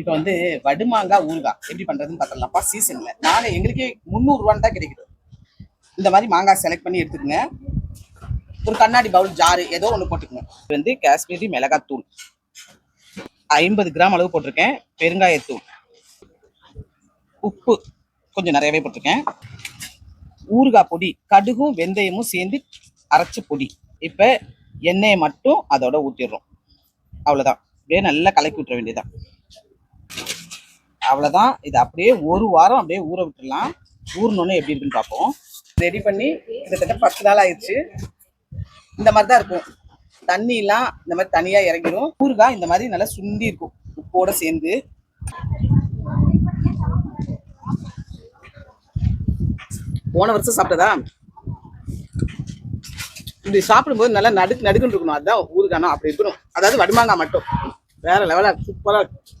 இப்போ வந்து வடுமாங்காய் ஊறுகாய் எப்படி பண்ணுறதுன்னு பார்த்துடலாம்ப்பா சீசனில் நாங்கள் எங்களுக்கே முந்நூறுரூவான்னு தான் கிடைக்குது இந்த மாதிரி மாங்காய் செலக்ட் பண்ணி எடுத்துக்கோங்க. ஒரு கண்ணாடி பவுல் ஜாரு ஏதோ ஒன்று போட்டுக்கோங்க. இது வந்து காஷ்மீரி மிளகாத்தூள் ஐம்பது கிராம் அளவு போட்டிருக்கேன். பெருங்காயத்தூள். உப்பு கொஞ்சம் நிறையவே போட்டிருக்கேன். ஊறுகாய் பொடி கடுகும் வெந்தயமும் சேர்ந்து அரைச்ச பொடி. இப்போ எண்ணெயை மட்டும் அதோட ஊற்றிடுறோம் அவ்வளோதான் அப்படியே நல்லா கலக்கி விட்டுற வேண்டியதுதான். அவ்வளோதான் இது அப்படியே ஒரு வாரம் அப்படியே ஊற விட்டுடலாம். ஊறினோன்னு எப்படி இருக்குன்னு பார்ப்போம். ரெடி பண்ணி கிட்டத்தட்ட பத்து நாள் ஆயிடுச்சு. இந்த மாதிரி தான் இருக்கும். தண்ணிலாம் இந்த மாதிரி தனியாக இறங்கிடும் ஊறுகாய் இந்த மாதிரி நல்லா சுண்டி இருக்கும். உப்போட சேர்ந்து. போன வருஷம் சாப்பிட்டதா? இப்படி சாப்பிடும்போது நல்லா நடுக்கு நடுக்குன்னு இருக்கணும். அதுதான் ஊறுகானா அப்படி இருக்கணும். அதாவது வடுமாங்காய் மட்டும். வேற லெவலாக சூப்பராக இருக்கும்.